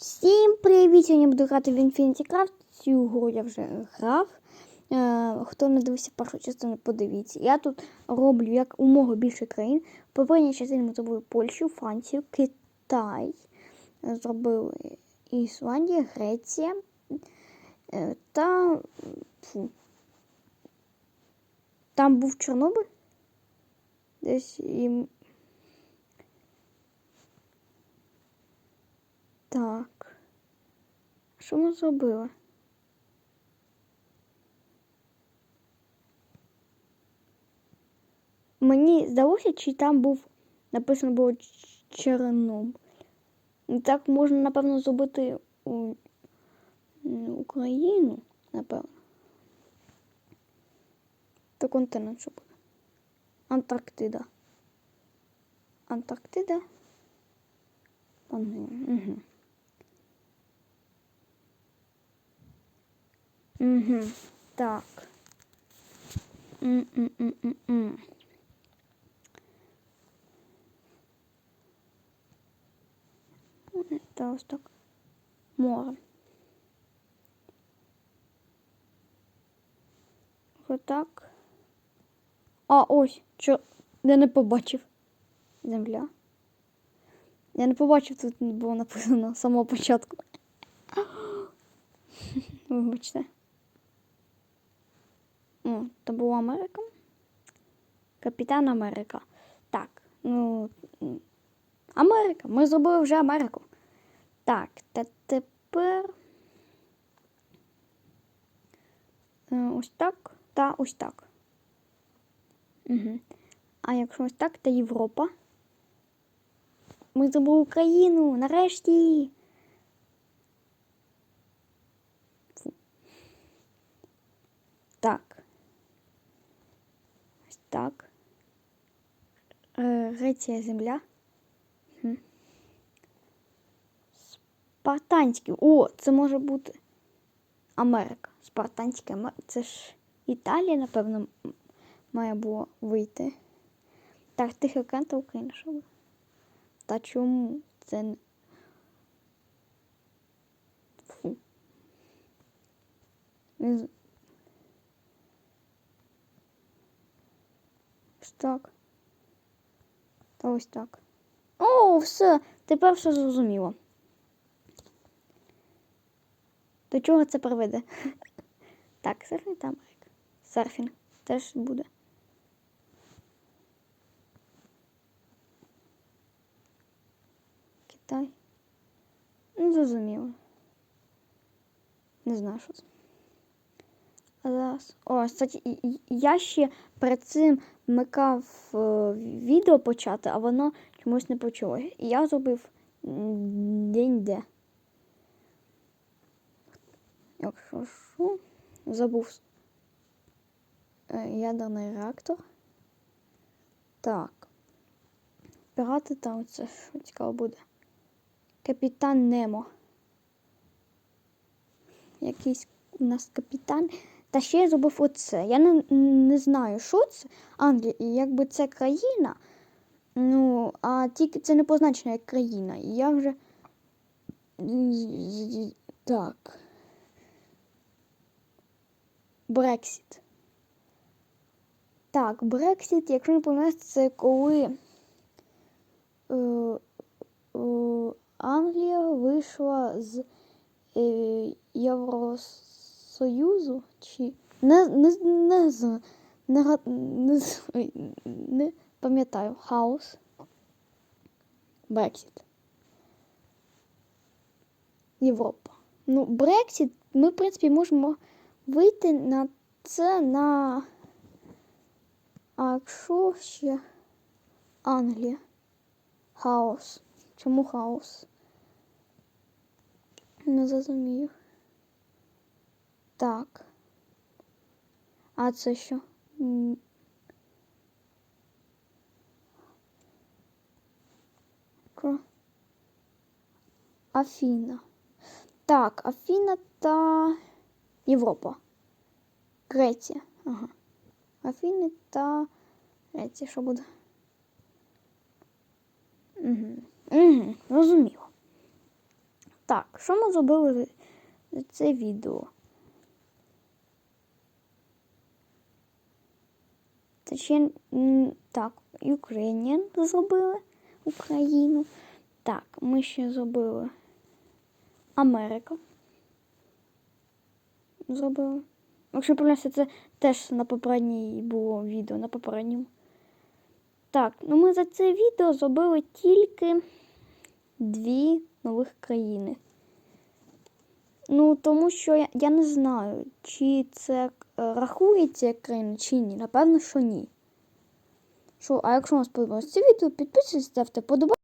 Всім привіт! Сьогодні буду грати в Infinity Craft. Цю гру я вже грав. Е, хто не дивився першу частину, подивіться. Я тут роблю як умога більше країн. Попередній частині ми зробили Польщу, Францію, Китай. Зробили Ісландія, Греція. Е, та фу. Там був Чорнобиль. Десь і Так. Що ми зробили? Мені здалося, чи там був написано було Чорнобиль. Ну, Так можна, напевно, зробити у... Україну, напевно. То континент що буде. Антарктида. Антарктида. Угу. Угу. Так. М-м-м-м-м. Та ось так. Море. Отак. А, ось, що я не побачив. Земля. Я не побачив, тут було написано з самого початку. Вибачте. О, то була Америка. Капітан Америка. Так, ну. Америка. Ми зробили вже Америку. Так, та тепер. е, Ось так та ось так. Угу. А якщо ось так, то Європа. Ми зробили Україну нарешті. Фу. Так. Ось так. Е, Греція земля. Хм. Спартанський. О, це може бути Америка. Спартанська Америка. Це ж Італія, напевно, має було вийти. Так, Тихий океан та Україна. Що? Та чому це не. Фу. Не з- Ось так. Та ось так. О, все, тепер все зрозуміло. До чого це приведе? Так, серфінг та. Серфінг теж буде. Китай. Ну, зрозуміло. Не знаю, що це. А зараз. О, кстати, я ще перед цим вмикав е, відео почати, а воно чомусь не почалося. І я зробив день де. Якщо що, забув е, ядерний реактор. Так. Пірати там це що цікаво буде. Капітан Немо. Якийсь у нас капітан. Та ще я зробив оце. Я не, не знаю, що це. Англія, і якби це країна. Ну, а тільки це не позначено як країна. І я вже. Так. Брексіт. Так, Брексіт, якщо не помиляюсь, це коли е, е, Англія вийшла з е, Євросоюзу чи не, не, не, не, не, не пам'ятаю, хаос. Брексіт. Європа. Ну, Брексіт, ми, в принципі, можемо вийти на це на. А якщо ще Англія? Хаос. Чому хаос? Не зрозумію. Так. А це що? Афіна. Так, Афіна та Європа. Греція. Ага. Афіни та Греція, що буде? Угу. Угу. Розуміло. Так, що ми зробили за це відео? Точніше, так, Ukrainian зробили Україну. Так, ми ще зробили Америка. Зробили. Якщо помиляюся, це теж на попередній було відео, на попередньому. Так, ну ми за це відео зробили тільки дві нових країни. Ну, тому що я, я не знаю, чи це е, рахується як країна, чи ні. Напевно, що ні. Що, а якщо вам сподобалось це відео, підписуйтесь, ставте подобайки.